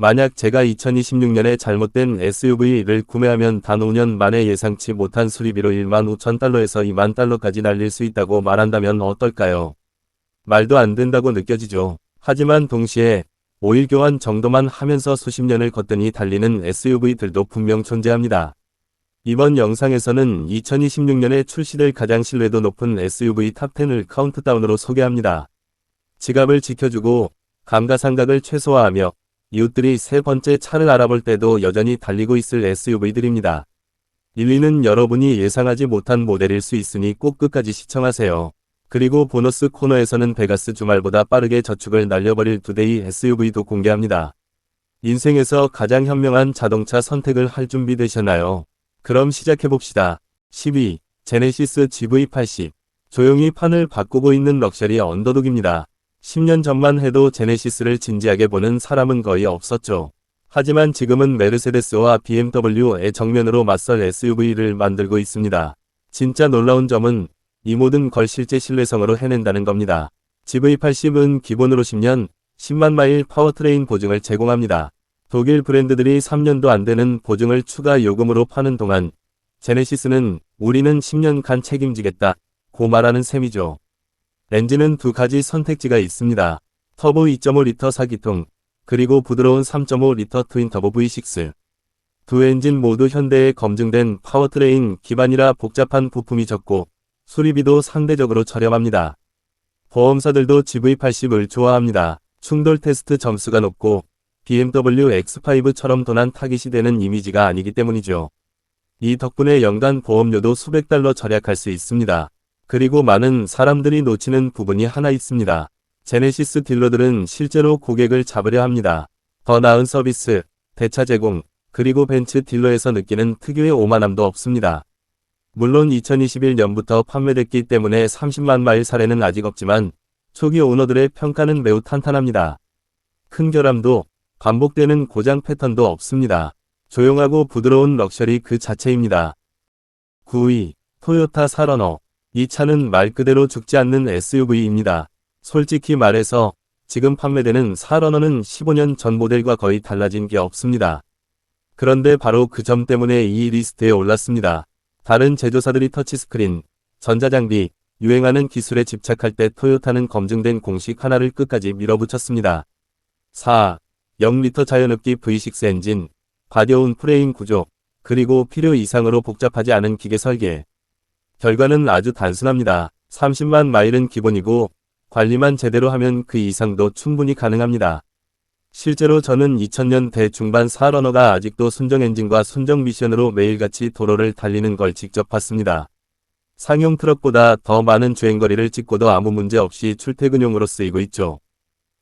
만약 제가 2026년에 잘못된 SUV를 구매하면 단 5년 만에 예상치 못한 수리비로 1만 5천 달러에서 2만 달러까지 날릴 수 있다고 말한다면 어떨까요? 말도 안 된다고 느껴지죠. 하지만 동시에 오일 교환 정도만 하면서 수십 년을 거뜬히 달리는 SUV들도 분명 존재합니다. 이번 영상에서는 2026년에 출시될 가장 신뢰도 높은 SUV 탑10을 카운트다운으로 소개합니다. 지갑을 지켜주고 감가상각을 최소화하며 이웃들이 세 번째 차를 알아볼 때도 여전히 달리고 있을 SUV들입니다. 1위는 여러분이 예상하지 못한 모델일 수 있으니 꼭 끝까지 시청하세요. 그리고 보너스 코너에서는 베가스 주말보다 빠르게 저축을 날려버릴 두데이 SUV도 공개합니다. 인생에서 가장 현명한 자동차 선택을 할 준비 되셨나요? 그럼 시작해봅시다. 12. 제네시스 GV80 조용히 판을 바꾸고 있는 럭셔리 언더독입니다. 10년 전만 해도 제네시스를 진지하게 보는 사람은 거의 없었죠. 하지만 지금은 메르세데스와 BMW의 정면으로 맞설 SUV를 만들고 있습니다. 진짜 놀라운 점은 이 모든 걸 실제 신뢰성으로 해낸다는 겁니다. GV80은 기본으로 10년, 10만 마일 파워트레인 보증을 제공합니다. 독일 브랜드들이 3년도 안 되는 보증을 추가 요금으로 파는 동안 제네시스는 우리는 10년간 책임지겠다 고 말하는 셈이죠. 엔진은 두 가지 선택지가 있습니다. 터보 2.5리터 4기통, 그리고 부드러운 3.5리터 트윈터보 V6. 두 엔진 모두 현대에 검증된 파워트레인 기반이라 복잡한 부품이 적고 수리비도 상대적으로 저렴합니다. 보험사들도 GV80을 좋아합니다. 충돌 테스트 점수가 높고 BMW X5처럼 도난 타깃이 되는 이미지가 아니기 때문이죠. 이 덕분에 연간 보험료도 수백 달러 절약할 수 있습니다. 그리고 많은 사람들이 놓치는 부분이 하나 있습니다. 제네시스 딜러들은 실제로 고객을 잡으려 합니다. 더 나은 서비스, 대차 제공, 그리고 벤츠 딜러에서 느끼는 특유의 오만함도 없습니다. 물론 2021년부터 판매됐기 때문에 30만 마일 사례는 아직 없지만 초기 오너들의 평가는 매우 탄탄합니다. 큰 결함도 반복되는 고장 패턴도 없습니다. 조용하고 부드러운 럭셔리 그 자체입니다. 9위 토요타 사러너 이 차는 말 그대로 죽지 않는 SUV입니다. 솔직히 말해서 지금 판매되는 사러너는 15년 전 모델과 거의 달라진 게 없습니다. 그런데 바로 그 점 때문에 이 리스트에 올랐습니다. 다른 제조사들이 터치스크린, 전자장비, 유행하는 기술에 집착할 때 토요타는 검증된 공식 하나를 끝까지 밀어붙였습니다. 4. 0리터 자연흡기 V6 엔진, 가벼운 프레임 구조, 그리고 필요 이상으로 복잡하지 않은 기계 설계. 결과는 아주 단순합니다. 30만 마일은 기본이고 관리만 제대로 하면 그 이상도 충분히 가능합니다. 실제로 저는 2000년대 중반 사러너가 아직도 순정 엔진과 순정 미션으로 매일같이 도로를 달리는 걸 직접 봤습니다. 상용 트럭보다 더 많은 주행거리를 찍고도 아무 문제 없이 출퇴근용으로 쓰이고 있죠.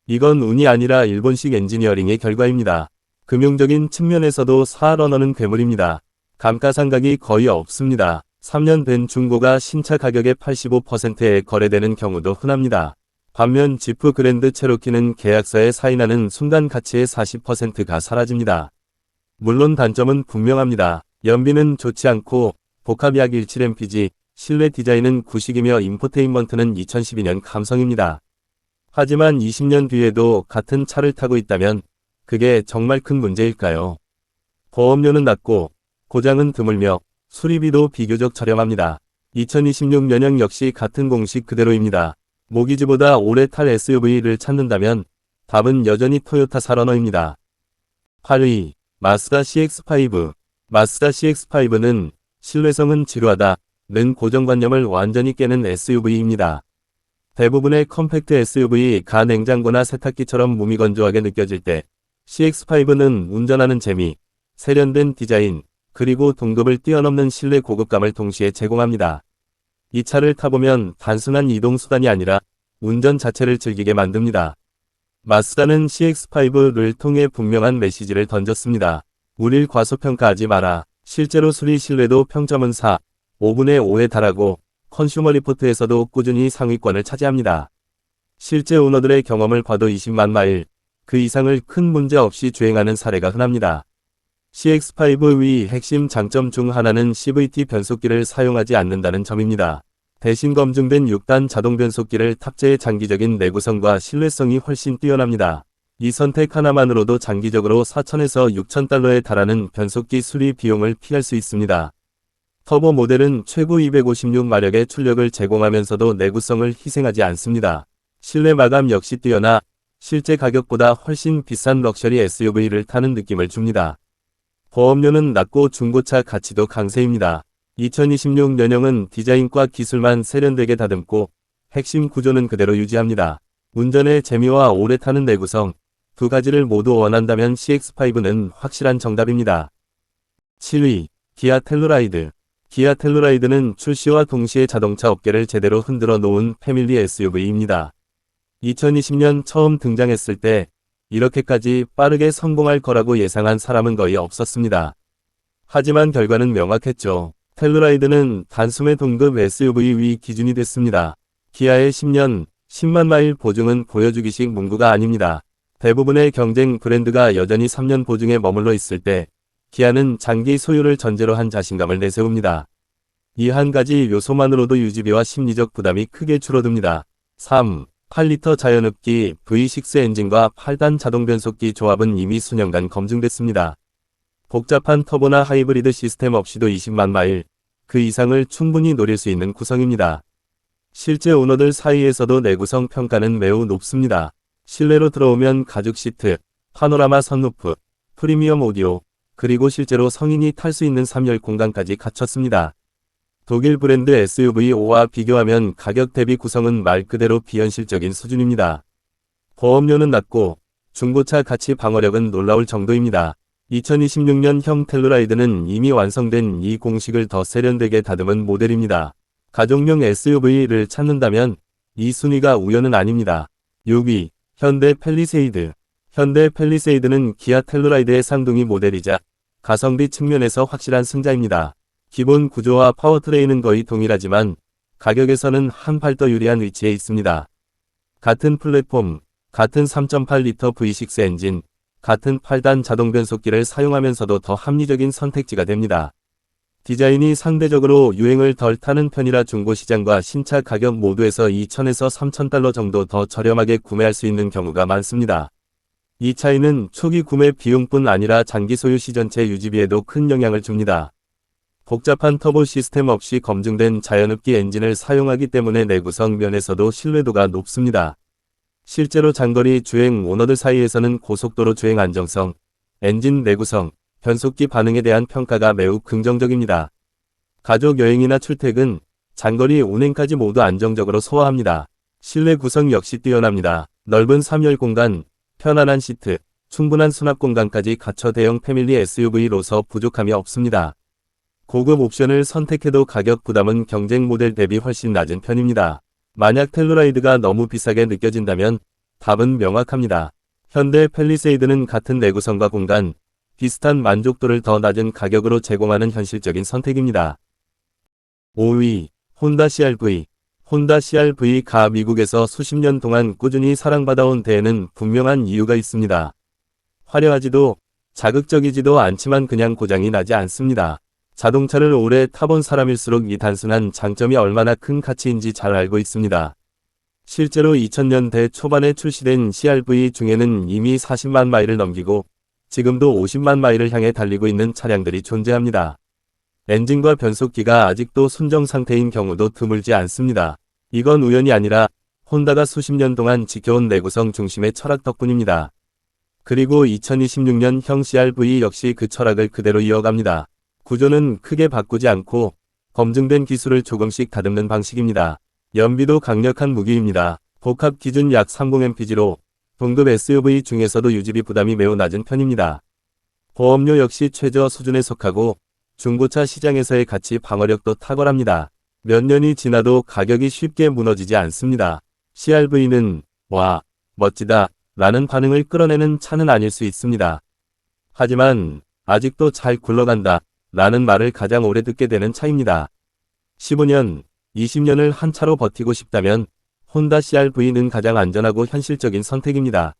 이건 운이 아니라 일본식 엔지니어링의 결과입니다. 금융적인 측면에서도 사러너는 괴물입니다. 감가상각이 거의 없습니다. 3년 된 중고가 신차 가격의 85%에 거래되는 경우도 흔합니다. 반면 지프 그랜드 체로키는 계약서에 사인하는 순간 가치의 40%가 사라집니다. 물론 단점은 분명합니다. 연비는 좋지 않고 복합 약 17MPG, 실내 디자인은 구식이며 인포테인먼트는 2012년 감성입니다. 하지만 20년 뒤에도 같은 차를 타고 있다면 그게 정말 큰 문제일까요? 보험료는 낮고 고장은 드물며 수리비도 비교적 저렴합니다. 2026년형 역시 같은 공식 그대로입니다. 모기지보다 오래 탈 SUV를 찾는다면 답은 여전히 토요타 사러너입니다. 8위 마스다 CX5 마스다 CX5는 신뢰성은 지루하다 는 고정관념을 완전히 깨는 SUV입니다. 대부분의 컴팩트 SUV 가 냉장고나 세탁기처럼 무미건조하게 느껴질 때 CX5는 운전하는 재미, 세련된 디자인, 그리고 동급을 뛰어넘는 실내 고급감을 동시에 제공합니다. 이 차를 타보면 단순한 이동수단이 아니라 운전 자체를 즐기게 만듭니다. 마스다는 CX5를 통해 분명한 메시지를 던졌습니다. 우릴 과소평가하지 마라. 실제로 수리 신뢰도 평점은 4, 5분의 5에 달하고 컨슈머 리포트에서도 꾸준히 상위권을 차지합니다. 실제 오너들의 경험을 봐도 20만 마일, 그 이상을 큰 문제 없이 주행하는 사례가 흔합니다. CX5의 핵심 장점 중 하나는 CVT 변속기를 사용하지 않는다는 점입니다. 대신 검증된 6단 자동 변속기를 탑재해 장기적인 내구성과 신뢰성이 훨씬 뛰어납니다. 이 선택 하나만으로도 장기적으로 4천에서 6천 달러에 달하는 변속기 수리 비용을 피할 수 있습니다. 터보 모델은 최고 256마력의 출력을 제공하면서도 내구성을 희생하지 않습니다. 실내 마감 역시 뛰어나 실제 가격보다 훨씬 비싼 럭셔리 SUV를 타는 느낌을 줍니다. 보험료는 낮고 중고차 가치도 강세입니다. 2026년형은 디자인과 기술만 세련되게 다듬고 핵심 구조는 그대로 유지합니다. 운전의 재미와 오래 타는 내구성 두 가지를 모두 원한다면 CX5는 확실한 정답입니다. 7위 기아 텔루라이드 기아 텔루라이드는 출시와 동시에 자동차 업계를 제대로 흔들어 놓은 패밀리 SUV입니다. 2020년 처음 등장했을 때 이렇게까지 빠르게 성공할 거라고 예상한 사람은 거의 없었습니다. 하지만 결과는 명확했죠. 텔루라이드는 단숨에 동급 SUV 위 기준이 됐습니다. 기아의 10년, 10만 마일 보증은 보여주기식 문구가 아닙니다. 대부분의 경쟁 브랜드가 여전히 3년 보증에 머물러 있을 때 기아는 장기 소유를 전제로 한 자신감을 내세웁니다. 이 한 가지 요소만으로도 유지비와 심리적 부담이 크게 줄어듭니다. 3. 8리터 자연흡기 V6 엔진과 8단 자동 변속기 조합은 이미 수년간 검증됐습니다. 복잡한 터보나 하이브리드 시스템 없이도 20만 마일, 그 이상을 충분히 노릴 수 있는 구성입니다. 실제 오너들 사이에서도 내구성 평가는 매우 높습니다. 실내로 들어오면 가죽 시트, 파노라마 선루프, 프리미엄 오디오, 그리고 실제로 성인이 탈 수 있는 3열 공간까지 갖췄습니다. 독일 브랜드 SUV5와 비교하면 가격 대비 구성은 말 그대로 비현실적인 수준입니다. 보험료는 낮고 중고차 가치 방어력은 놀라울 정도입니다. 2026년형 텔루라이드는 이미 완성된 이 공식을 더 세련되게 다듬은 모델입니다. 가족용 SUV를 찾는다면 이 순위가 우연은 아닙니다. 6위 현대 펠리세이드 현대 펠리세이드는 기아 텔루라이드의 쌍둥이 모델이자 가성비 측면에서 확실한 승자입니다. 기본 구조와 파워트레인은 거의 동일하지만 가격에서는 한발더 유리한 위치에 있습니다. 같은 플랫폼, 같은 3.8리터 V6 엔진, 같은 8단 자동 변속기를 사용하면서도 더 합리적인 선택지가 됩니다. 디자인이 상대적으로 유행을 덜 타는 편이라 중고 시장과 신차 가격 모두에서 2천에서 3천 달러 정도 더 저렴하게 구매할 수 있는 경우가 많습니다. 이 차이는 초기 구매 비용뿐 아니라 장기 소유 시 전체 유지비에도 큰 영향을 줍니다. 복잡한 터보 시스템 없이 검증된 자연흡기 엔진을 사용하기 때문에 내구성 면에서도 신뢰도가 높습니다. 실제로 장거리 주행 오너들 사이에서는 고속도로 주행 안정성, 엔진 내구성, 변속기 반응에 대한 평가가 매우 긍정적입니다. 가족 여행이나 출퇴근, 장거리 운행까지 모두 안정적으로 소화합니다. 실내 구성 역시 뛰어납니다. 넓은 3열 공간, 편안한 시트, 충분한 수납 공간까지 갖춰 대형 패밀리 SUV로서 부족함이 없습니다. 고급 옵션을 선택해도 가격 부담은 경쟁 모델 대비 훨씬 낮은 편입니다. 만약 텔루라이드가 너무 비싸게 느껴진다면 답은 명확합니다. 현대 펠리세이드는 같은 내구성과 공간, 비슷한 만족도를 더 낮은 가격으로 제공하는 현실적인 선택입니다. 5위, 혼다 CRV 혼다 CRV가 미국에서 수십 년 동안 꾸준히 사랑받아온 데에는 분명한 이유가 있습니다. 화려하지도 자극적이지도 않지만 그냥 고장이 나지 않습니다. 자동차를 오래 타본 사람일수록 이 단순한 장점이 얼마나 큰 가치인지 잘 알고 있습니다. 실제로 2000년대 초반에 출시된 CRV 중에는 이미 40만 마일을 넘기고 지금도 50만 마일을 향해 달리고 있는 차량들이 존재합니다. 엔진과 변속기가 아직도 순정 상태인 경우도 드물지 않습니다. 이건 우연이 아니라 혼다가 수십 년 동안 지켜온 내구성 중심의 철학 덕분입니다. 그리고 2026년형 CRV 역시 그 철학을 그대로 이어갑니다. 구조는 크게 바꾸지 않고 검증된 기술을 조금씩 다듬는 방식입니다. 연비도 강력한 무기입니다. 복합 기준 약 30mpg로 동급 SUV 중에서도 유지비 부담이 매우 낮은 편입니다. 보험료 역시 최저 수준에 속하고 중고차 시장에서의 가치 방어력도 탁월합니다. 몇 년이 지나도 가격이 쉽게 무너지지 않습니다. CRV는 와, 멋지다 라는 반응을 끌어내는 차는 아닐 수 있습니다. 하지만 아직도 잘 굴러간다 라는 말을 가장 오래 듣게 되는 차입니다. 15년, 20년을 한 차로 버티고 싶다면 혼다 CRV는 가장 안전하고 현실적인 선택입니다.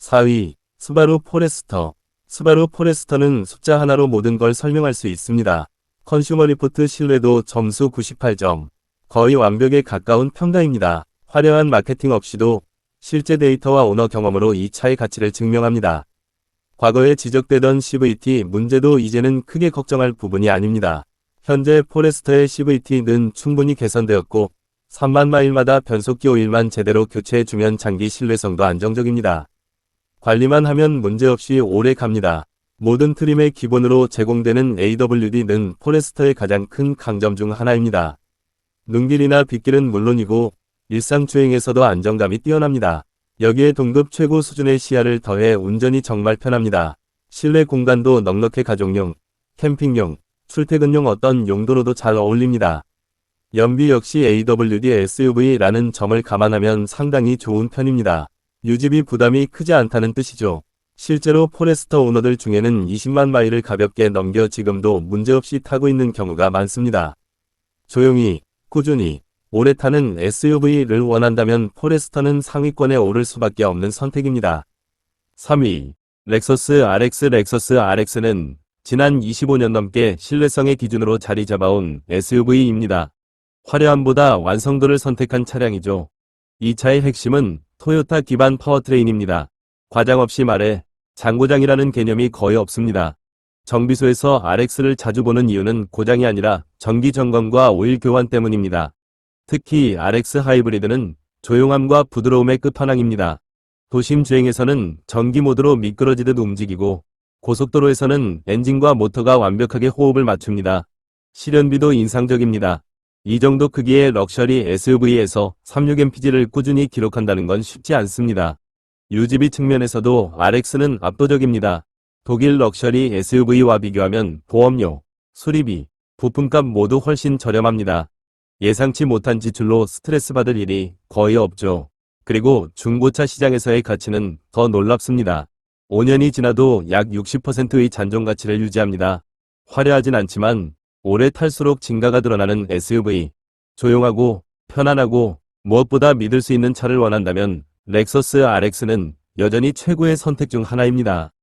4위, 스바루 포레스터 스바루 포레스터는 숫자 하나로 모든 걸 설명할 수 있습니다. 컨슈머 리포트 신뢰도 점수 98점. 거의 완벽에 가까운 평가입니다. 화려한 마케팅 없이도 실제 데이터와 오너 경험으로 이 차의 가치를 증명합니다. 과거에 지적되던 CVT 문제도 이제는 크게 걱정할 부분이 아닙니다. 현재 포레스터의 CVT는 충분히 개선되었고 3만 마일마다 변속기 오일만 제대로 교체해주면 장기 신뢰성도 안정적입니다. 관리만 하면 문제없이 오래 갑니다. 모든 트림의 기본으로 제공되는 AWD는 포레스터의 가장 큰 강점 중 하나입니다. 눈길이나 빗길은 물론이고 일상 주행에서도 안정감이 뛰어납니다. 여기에 동급 최고 수준의 시야를 더해 운전이 정말 편합니다. 실내 공간도 넉넉해 가족용, 캠핑용, 출퇴근용 어떤 용도로도 잘 어울립니다. 연비 역시 AWD SUV라는 점을 감안하면 상당히 좋은 편입니다. 유지비 부담이 크지 않다는 뜻이죠. 실제로 포레스터 오너들 중에는 20만 마일을 가볍게 넘겨 지금도 문제없이 타고 있는 경우가 많습니다. 조용히, 꾸준히, 오래 타는 SUV를 원한다면 포레스터는 상위권에 오를 수밖에 없는 선택입니다. 3위. 렉서스 RX 렉서스 RX는 지난 25년 넘게 신뢰성의 기준으로 자리 잡아온 SUV입니다. 화려함보다 완성도를 선택한 차량이죠. 이 차의 핵심은 토요타 기반 파워트레인입니다. 과장 없이 말해 장고장이라는 개념이 거의 없습니다. 정비소에서 RX를 자주 보는 이유는 고장이 아니라 정기 점검과 오일 교환 때문입니다. 특히 RX 하이브리드는 조용함과 부드러움의 끝판왕입니다. 도심 주행에서는 전기 모드로 미끄러지듯 움직이고 고속도로에서는 엔진과 모터가 완벽하게 호흡을 맞춥니다. 실연비도 인상적입니다. 이 정도 크기의 럭셔리 SUV에서 36mpg를 꾸준히 기록한다는 건 쉽지 않습니다. 유지비 측면에서도 RX는 압도적입니다. 독일 럭셔리 SUV와 비교하면 보험료, 수리비, 부품값 모두 훨씬 저렴합니다. 예상치 못한 지출로 스트레스 받을 일이 거의 없죠. 그리고 중고차 시장에서의 가치는 더 놀랍습니다. 5년이 지나도 약 60%의 잔존 가치를 유지합니다. 화려하진 않지만 오래 탈수록 증가가 드러나는 SUV. 조용하고 편안하고 무엇보다 믿을 수 있는 차를 원한다면 렉서스 RX는 여전히 최고의 선택 중 하나입니다.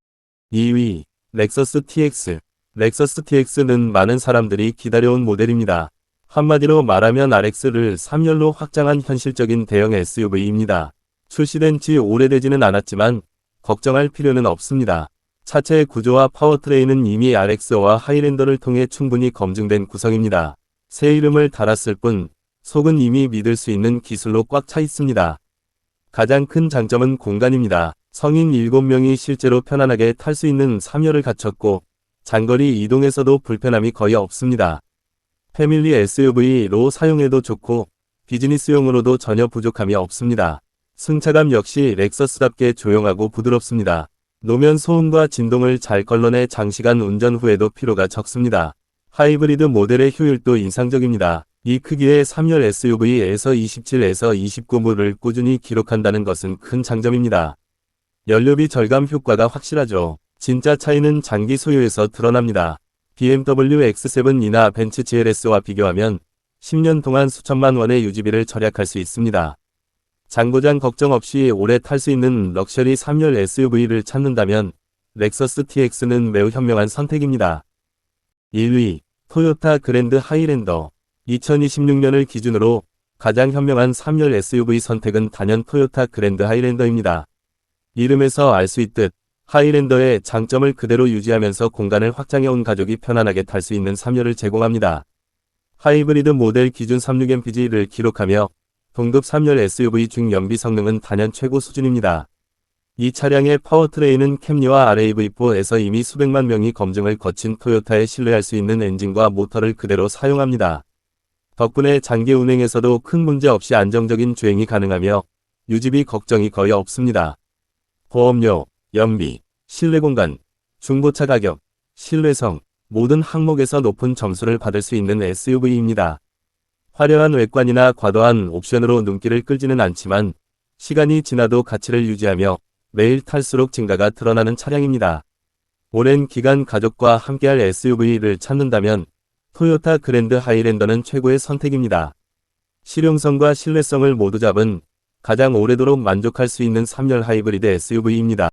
2위 렉서스 TX 렉서스 TX는 많은 사람들이 기다려온 모델입니다. 한마디로 말하면 RX를 3열로 확장한 현실적인 대형 SUV입니다. 출시된 지 오래되지는 않았지만 걱정할 필요는 없습니다. 차체의 구조와 파워트레인은 이미 RX와 하이랜더를 통해 충분히 검증된 구성입니다. 새 이름을 달았을 뿐 속은 이미 믿을 수 있는 기술로 꽉 차 있습니다. 가장 큰 장점은 공간입니다. 성인 7명이 실제로 편안하게 탈 수 있는 3열을 갖췄고 장거리 이동에서도 불편함이 거의 없습니다. 패밀리 SUV로 사용해도 좋고 비즈니스용으로도 전혀 부족함이 없습니다. 승차감 역시 렉서스답게 조용하고 부드럽습니다. 노면 소음과 진동을 잘 걸러내 장시간 운전 후에도 피로가 적습니다. 하이브리드 모델의 효율도 인상적입니다. 이 크기의 3열 SUV에서 27에서 29무를 꾸준히 기록한다는 것은 큰 장점입니다. 연료비 절감 효과가 확실하죠. 진짜 차이는 장기 소유에서 드러납니다. BMW X7이나 벤츠 GLS와 비교하면 10년 동안 수천만 원의 유지비를 절약할 수 있습니다. 장고장 걱정 없이 오래 탈 수 있는 럭셔리 3열 SUV를 찾는다면 렉서스 TX는 매우 현명한 선택입니다. 1위 토요타 그랜드 하이랜더 2026년을 기준으로 가장 현명한 3열 SUV 선택은 단연 토요타 그랜드 하이랜더입니다. 이름에서 알 수 있듯 하이랜더의 장점을 그대로 유지하면서 공간을 확장해온 가족이 편안하게 탈 수 있는 3열을 제공합니다. 하이브리드 모델 기준 36mpg를 기록하며 동급 3열 SUV 중 연비 성능은 단연 최고 수준입니다. 이 차량의 파워트레인은 캠리와 RAV4에서 이미 수백만 명이 검증을 거친 토요타에 신뢰할 수 있는 엔진과 모터를 그대로 사용합니다. 덕분에 장기 운행에서도 큰 문제 없이 안정적인 주행이 가능하며 유지비 걱정이 거의 없습니다. 보험료, 연비, 실내 공간, 중고차 가격, 신뢰성, 모든 항목에서 높은 점수를 받을 수 있는 SUV입니다. 화려한 외관이나 과도한 옵션으로 눈길을 끌지는 않지만 시간이 지나도 가치를 유지하며 매일 탈수록 증가가 드러나는 차량입니다. 오랜 기간 가족과 함께할 SUV를 찾는다면 토요타 그랜드 하이랜더는 최고의 선택입니다. 실용성과 신뢰성을 모두 잡은 가장 오래도록 만족할 수 있는 3열 하이브리드 SUV입니다.